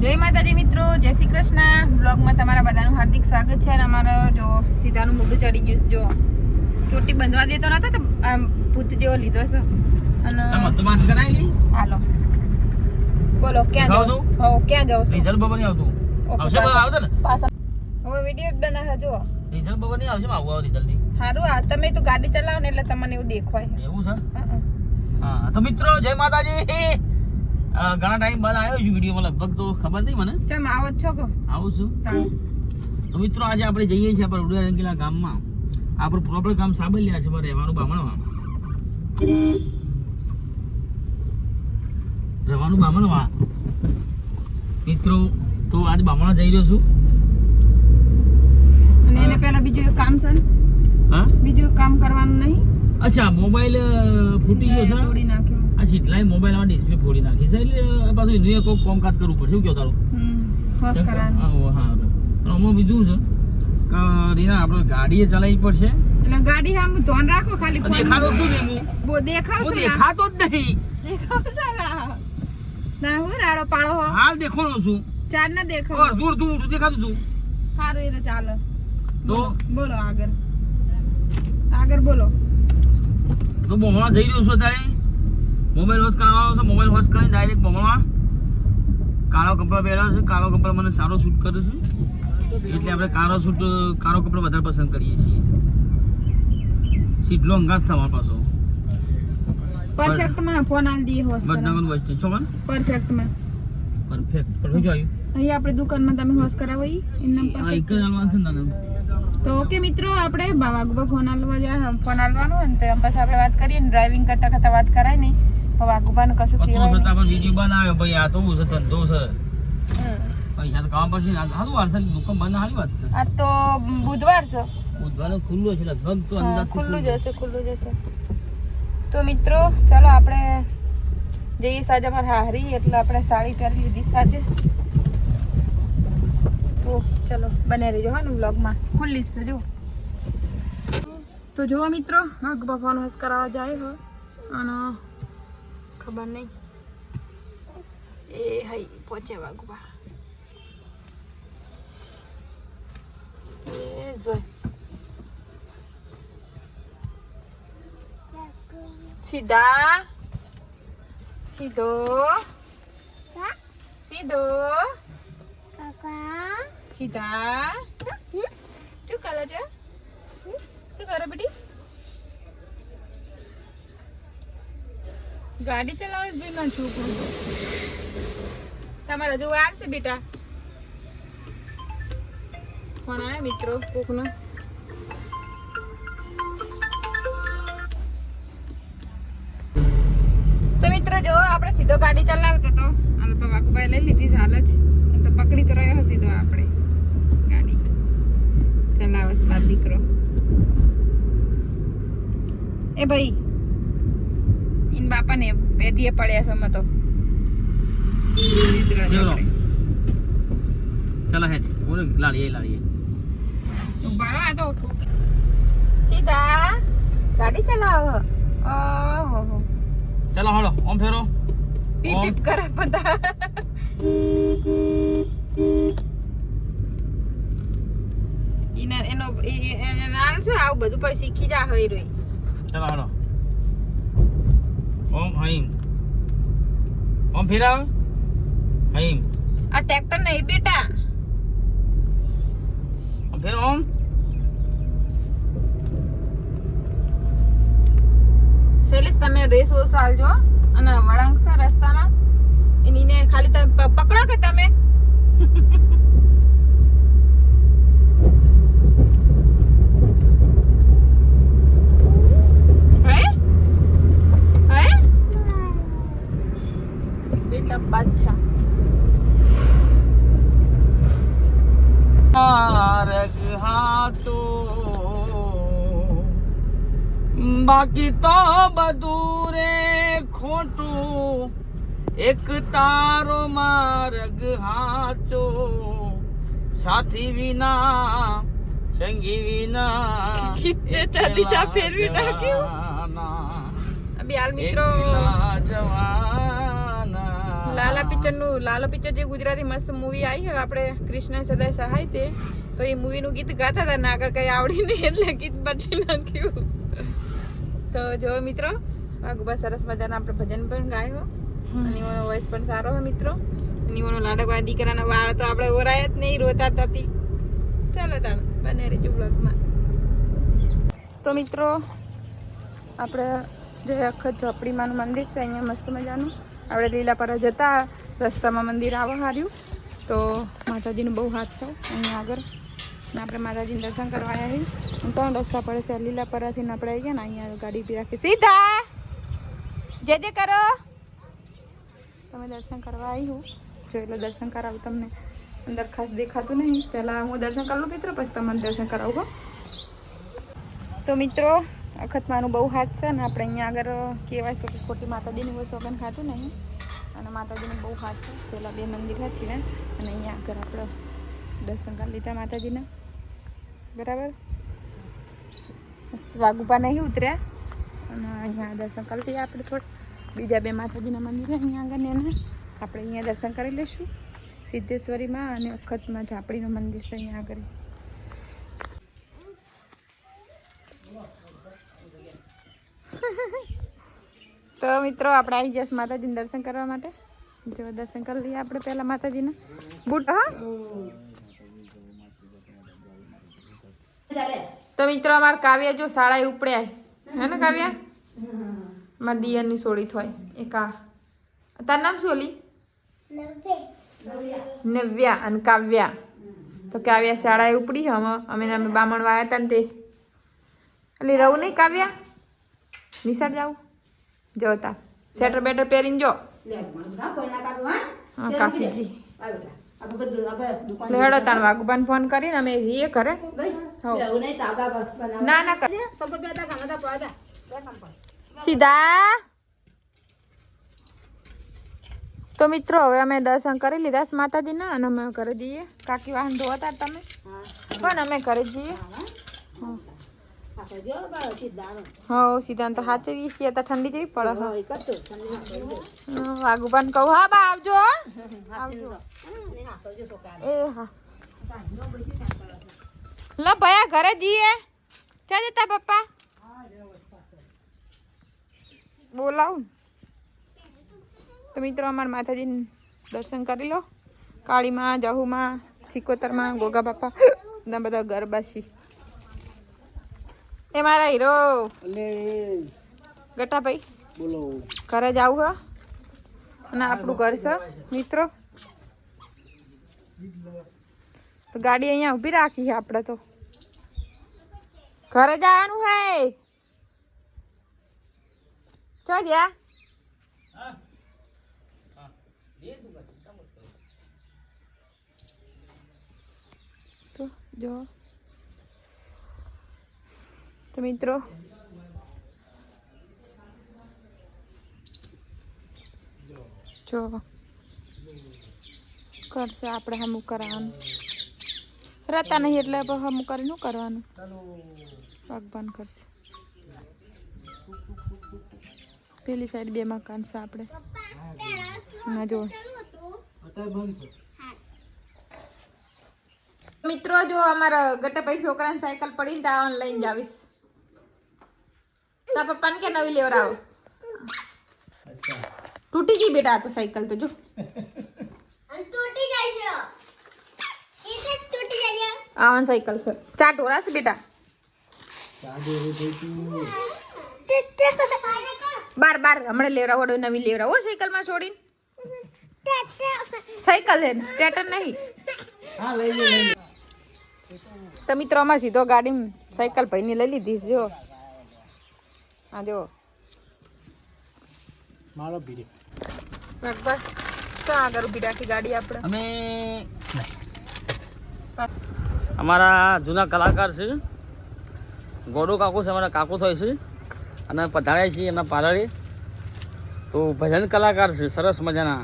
જય માતાજી મિત્રો જય શ્રી કૃષ્ણ. બ્લોગમાં તમારા બધાનું હાર્દિક સ્વાગત છે અને અમારો જો સીધાનું મોઢું ચડી ગયું છે જો. ચોટી બંધવા દેતો નતો તો આમ ભૂત જેવો લીધો છે. અને હાલો. બોલો ક્યાં જાવ હો ક્યાં જાવ રિઝલ્ટ બબર નહીં આવતું. આવશે બરાબર આવતો ને. પાછા. હવે વીડિયો બનાવે જો રિઝલ્ટ બબર નહીં આવશે આવું આવું રિઝલ્ટ નહીં સારું આ તમે તો ગાડી ચલાવો ને એટલે તમને એવું દેખાય એવું છે? હા તો મિત્રો જય માતાજી. ઘણા ટાઈમ બાદ આવ્યો છું વિડીયોમાં લગભગ તો ખબર નહીં મને. ચમ આવો છો કો આવું છું. તો મિત્રો આજે આપણે જઈએ છીએ આપણે ઉડિયા રંગીલા ગામમાં. આપણું પ્રોપર ગામ સાબલિયા છે રહેવાનું બામણવા. રહેવાનું બામણવા. મિત્રો તો આજે બામણવા જઈ રહ્યો છું. અને એને પહેલા બીજું એક કામ છે? હા? બીજું કામ કરવાનું નહીં? અચ્છા મોબાઈલ ફૂટી ગયો છે? તોડી નાખ્યો. આ શીતલાએ મોબાઈલમાં ડિસ્પ્લે ફોડી નાખી છે એટલે પાછું એનું એક કાત કરવું પડશે શું કહો તારું? હા આમાં બીજું છે કે રીના આપણે ગાડીએ ચલાવવી પડશે? એટલે ગાડી આમ ધોન રાખો ખાલી દેખાતો શું નહીં હું બો દેખાવ? દેખાતો જ નહીં. દેખાવ સારા ના હું રાડો પાડો હો. હાલ દેખાણો છું. ચાર ના દેખાવ ઓર દૂર દૂર દેખાતું તું. સારું એ તો ચાલે. તો? બોલો બોલો આગળ. આગળ બોલો. તો બોમણા જઈ રહ્યો છું અત્યારે. મોબાઈલ વોશ કરાવવાનો છે? મોબાઈલ વોશ કરીને ડાયરેક્ટ બમણા કાળો કપડાં પહેરાવો છે. કાળો કપડાં મને સારો શૂટ કરે છે. એટલે આપણે કાળો શૂટ કાળો કપડાં વધારે પસંદ કરીએ છીએ. સીટલો અંગાત તમારા પાછો. પરફેક્ટમાં ફોન આલ દી બસ શું પરફેક્ટમાં. પરફેક્ટ પરફેક્ટ જો આવ્યું અહીં આપણે દુકાનમાં તમે હોશ કરાવો ઈ. એક જ છે તો ઓકે મિત્રો આપણે વાઘુબા ફોન આલવા જાય ફોન આલવાનો હોય ને તો પછી આપણે વાત કરીએ ને ડ્રાઇવિંગ કરતા કરતા વાત કરાય નહીં. તો વાઘુબાને કશું તો કહેવાય છતાં નહીં. પણ વીડિયો બનાવ્યો ભાઈ આ તો છે ધંધો છે. પૈસા તો કામ પડશે સારું વાર છે દુકાન બંધ સારી વાત છે. આ તો બુધવાર છે. બુધવાર ખુલ્લું છે લગભગ તો હા, ખુલ્લું જ હશે ખુલ્લું જ હશે તો મિત્રો ચાલો આપણે જઈએ સાંજે અમારે હારી એટલે આપણે સાડી પહેરી લીધી સાંજે. તો ચલો બને રહેજો હા ને બ્લોગમાં ખુલ્લી જ તો જુઓ મિત્રો વાઘબા ભગવાન હસ કરાવવા જાય હો અને ખબર નહીં. એ હઈ પહોંચે વાગવા એ જોઈ સીધા. સીધો. સીધો. સીધા શું કરે છે શું કરે બેટી ગાડી ચલાવે ભાઈ, મારું છોકરું? તમારે હજુ વાર છે બેટા? ફોન આવે મિત્રો, કોકનો. તો મિત્રો જો, આપણે સીધો ગાડી ચલાવતો તો અલ્પ વાકુભાઈ લઈ લીધી હાલ જ તો પકડી તો રહ્યો સીધો આપણે. ગાડી ચલાવે છે બાર દીકરો. એ ભાઈ ઇન બાપા ને બેદીએ પડ્યા છે અમે તો ચલો હે બોલો લાડીએ લાડીએ ઊભા આ તો. સીધા ગાડી ચલાવો ઓહો હો ચાલો હાલો ઓમ ફેરો પીપ. પીપ કરે બધા એનો એના આવું બધું પછી શીખી જા હઈ રોઈ ચાલો હાલો ઓમ હઈમ ઓમ ફેરાવ હઈમ આ ટ્રેક્ટર નહીં બેટા. ઓમ ફેરો ઓમ. શૈલેષ તમે રેસ ઓસ આલજો અને વળાંક છે રસ્તામાં. એની ખાલી તમે પકડો કે તમે હે હે બેટા બાદશાહ માર્ગ હાચો બાકી તો બધું રે ખોટું. એક તારો માર્ગ હાચો. સાથી વિના સંગી વિના એ ચાંદી ચા ફેરવી નાખ્યું. અભી મિત્રો. લાલા પિક્ચરનું લાલા પિક્ચર જે ગુજરાતી મસ્ત મૂવી આવી હોય આપણે કૃષ્ણ સદાય સહાય તે. તો એ મૂવી નું ગીત ગાતા હતા ને આગળ કઈ આવડી નહીં એટલે ગીત બદલી નાખ્યું. તો જો મિત્રો વાઘુબા સરસ મજાના આપણે ભજન પણ ગાયો. અને એનો વોઇસ પણ સારો હોય મિત્રો. અને એનો લાડકવા દીકરાના વાળ તો આપણે ઓરાય જ નહીં રોતા હતી ચાલો તાણ બને રેજો બ્લોગમાં તો મિત્રો આપણે જે અખત ઝોપડીમાંનું મંદિર છે અહીંયા મસ્ત મજાનું. આપણે લીલાપરા જતા રસ્તામાં મંદિર આવવા હાર્યું. તો માતાજીનું બહુ હાથ છે અહીંયા આગળ. ને, આપણે માતાજીને દર્શન કરવા આવ્યા ત્રણ રસ્તા પડે છે. લીલાપરાથી ને આપણે આવી ગયા ને, અહીંયા ગાડી બી રાખી. સીધા! જે જે કરો! તમે દર્શન કરવા આવી હું. જો એટલે દર્શન કરાવું તમને. અંદર ખાસ દેખાતું નહીં. પહેલાં હું દર્શન કરું મિત્રો, પછી તમને દર્શન કરાવું તો મિત્રો અખતમાનું બહુ હાથ છે ને, આપણે અહીંયા આગળ કહેવાય છે કે ખોટી માતાજીની કોઈ સોગન ખાતું નહીં. અને માતાજીનું બહુ હાથ છે. પહેલાં બે મંદિર છે ને, અને અહીંયા આગળ આપણે દર્શન કરી લીધા માતાજીના. બરાબર? વાઘુપા નહીં ઉતર્યા. અને અહીંયા દર્શન કરી લઈએ આપણે થોડા. બીજા બે માતાજીના મંદિર અહીંયા આગળ એને. આપણે અહીંયા દર્શન કરી લઈશું. સિદ્ધેશ્વરીમાં અને અખતમાં ઝાપડીનું મંદિર છે અહીંયા આગળ. તો મિત્રો, આપણે આવી જઈશ માતાજીને દર્શન કરવા માટે. જો દર્શન કરી લઈએ આપણે પહેલાં માતાજીના. બુટ, હા? તો મિત્રો અમારે કાવ્ય જો શાળાએ ઉપડ્યા હે ને કાવ્યા? મારા દિયરની સોળી થોય. એક આ. તાર નામ શું ઓલી નવ્યા અને કાવ્યા. તો કાવ્યા શાળાએ ઉપડી હમ અમે અમે બામણ વાયા હતા ને તે. એટલે રહું નહીં કાવ્યા? નિશાળ જાવ જોતા સ્વેટર બેટર પહેરીને જો. હા? કાકીજી હેડો તાર વાઘુબાન ફોન કરીને અમે જઈએ ઘરે. ના ના કર. સીધા. તો મિત્રો હવે અમે દર્શન કરી લીધા માતાજીના અને અમે ઘરે જઈએ. કાકી વાહન ધોતા તમે? પણ અમે ઘરે જઈએ. હો. સીધા તો સાચવી છીએ તો ઠંડી જેવી પડે હો. વાઘુબાન કહું હા બા આવજો હો. આવજો એ હા. લો ભયા ઘરે જઈએ. ક્યાં જતા પપ્પા? બોલાવું તો મિત્રો અમારા માતાજી દર્શન કરી લો. કાળીમાં જહુમાં સિકોતરમાં ગોગા બાપા બધા ગરબાશી એ મારા હીરો. ગટાભાઈ બોલો. ઘરે આવું હો. અને આપણું ઘર છે મિત્રો. તો ગાડી અહીંયા ઊભી રાખી છે આપણે તો. ઘરે જવાનું હે. ચો ગયા તો જો. તો મિત્રો જો કરશે આપણે હમું કરવાનું. રહેતા નહીં એટલે હમું કરીને શું કરવાનું. ભગવાન કરશે. પેલી સાઈડ બે મકાન છે આપણે. ના જો મિત્રો, જો અમારા ગટાભાઈ છોકરાને સાયકલ પડીને તો આવવાનું લઈને જાવીશ તારા પપ્પાને કે નવી લેવડાવો તૂટી ગઈ બેટા આ તો સાયકલ તો જો આવન સાયકલ છે ચા ઢોરા છે બેટા બાર બાર હમણાં લેવડાવો વડો નવી લેવડાવો હો સાયકલ છોડીને સાયકલ હે ટેટર નહીં તો મિત્રો અમારે સીધો ગાડી સાયકલ ભાઈની લઈ લીધી જો હા જો. મારો આગળ ઊભી રાખી ગાડી આપણે. અમે અમારા જૂના કલાકાર છે. ગોડો કાકો છે અમારા કાકો થાય છે. અને પધાર્યા છીએ એમના પાલરે તો ભજન કલાકાર છે સરસ મજાના.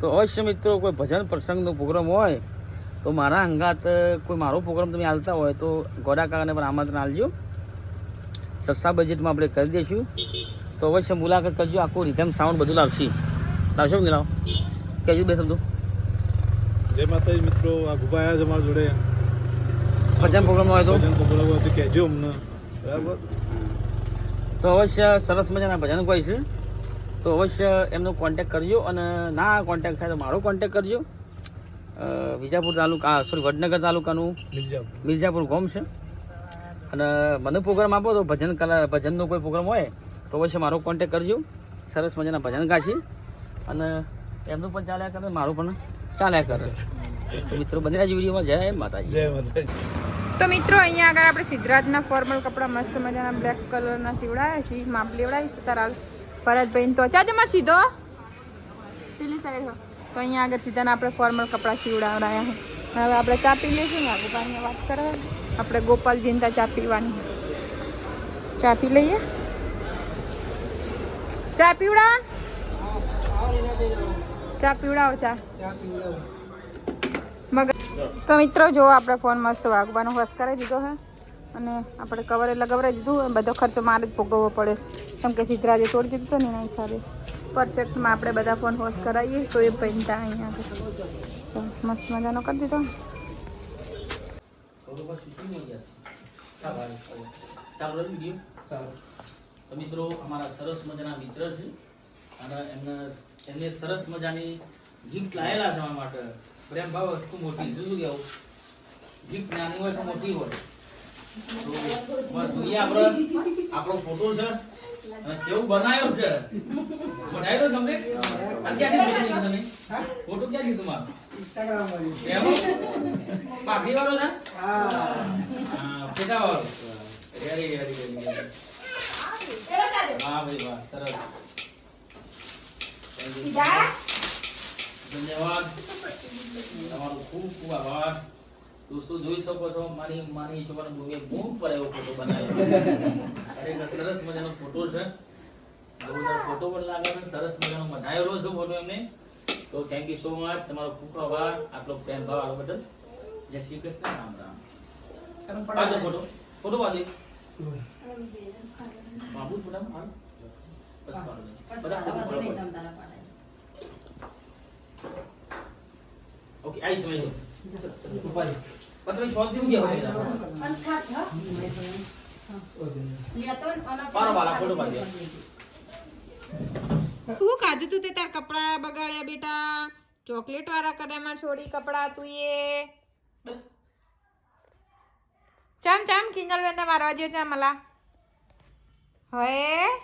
તો અવશ્ય મિત્રો કોઈ ભજન પ્રસંગનો પ્રોગ્રામ હોય તો મારા અંગાત કોઈ મારો પ્રોગ્રામ તમે હાલતા હોય તો ગોડા કાકાને પણ આમંત્રણ આપજો. સસ્તા બજેટમાં આપણે કરી દઈશું. તો અવશ્ય મુલાકાત કરજો આખું રિધમ સાઉન્ડ બધું લાવશે. લાવશો કે લાવો? કહેજો બે શબ્દો. જય માતાજી મિત્રો આ આવ્યા છે અમારા જોડે. ભજન પ્રોગ્રામ હોય તો? ભજન પ્રોગ્રામ હોય તો કહેજો અમને. બરાબર? તો અવશ્ય સરસ મજાના ભજન કોઈ છે. તો અવશ્ય એમનો કોન્ટેક કરજો અને ના કોન્ટેક થાય તો મારો કોન્ટેક કરજો. વિજાપુર તાલુકા સોરી વડનગર તાલુકાનું મિર્જાપુર મિર્જાપુર ગોમ છે. અને મને પ્રોગ્રામ આપો તો ભજન કલા ભજનનો કોઈ પ્રોગ્રામ હોય તો અવશ્ય મારો કોન્ટેક કરજો. સરસ મજાના ભજન ગાશી. અને એમનું પણ ચાલ્યા કરે મારું પણ ચાલ્યા કરે. તો મિત્રો બની રહ્યા વિડીયોમાં. જય માતાજી. જય માતાજી. તો મિત્રો અહીંયા આગળ આપણે સિદ્ધરાજના ફોર્મલ કપડાં મસ્ત મજાના બ્લેક કલરના સીવડાયા છે માપ લેવડાવીશ. તારા ભરતભાઈ તો ચાજ મારે સીધો. પેલી સાઈડ હો. તો અહીંયા આગળ સીધાના આપણે ફોર્મલ કપડાં સીવડાવડાયા છે. હવે આપણે ચા પી લઈશું ને આગુપાની વાત કરવા આપણે ગોપાલ જીનતા ચા પીવાની. ચા પી લઈએ? ચા પીવડાવ ચા પીવડાવો ચા. મગર તો મિત્રો, જો આપણે ફોન મસ્ત વાગવાનો વસ કરાવી દીધો હે. અને આપણે કવરે લગાવરાવી દીધું બધો ખર્ચો મારે જ ભોગવવો પડે. કેમ કે સિદ્ધરાજે તોડી દીધું ને એના હિસાબે. પરફેક્ટમાં આપણે બધા ફોન હોશ કરાવીએ સો એ ત્યાં અહીંયા. મસ્ત મજાનો કરી દીધો. ચાલો વીડિયો તો મિત્રો અમારા સરસ મજાના મિત્ર છે. અને એમને એમને સરસ મજાની ગિફ્ટ લાયેલા છે અમારા માટે. પ્રેમ ભાવ વસ્તુ મોટી શું કેવું ગિફ્ટ નાની હોય તો મોટી હોય. તો જોઈએ આપણે. આપણો ફોટો છે. અને કેવું બનાવ્યો છે. બનાવ્યો તમને? ક્યાં લીધો તમે? ફોટો ક્યાં લીધો મારો એમ? પાકડી વાળો છે? હા. પેટા વાળો રેડી રેડી રેડી રેડી. વાહ ભાઈ વાહ સરસ. ધન્યવાદ. તમારો ખૂબ ખૂબ આભાર. દોસ્તો જોઈ શકો છો મારી માની છોકરા બહુ બહુ પર એવો ફોટો બનાવ્યો ખરેખર સરસ મજાનો ફોટો છે. જોરદાર ફોટો પણ લાગે છે સરસ મજાનો બનાવેલો છે ફોટો એમને. તો થેન્ક યુ સો મચ તમારો ખૂબ ખૂબ આભાર આટલો પ્રેમ ભાવ આલો બદલ જય શ્રી કૃષ્ણ રામ રામ પાડો ફોટો ફોટો પાડો બાબુ ફોટા પાડો બસ પાડો બધા ફોટો પાડો. ઓકે આઈ તમે જો પણ તમે શોધ જેવું ગયા પારો વાલા ફોટો પાડો તું કાજુ તું તે તાર કપડા બગાડ્યા બેટા? ચોકલેટ વાળા કડામાં છોડી કપડા તું એ. ચમ ચમ કિંજલ બેન મારવા જ્યો છે મલા. હવે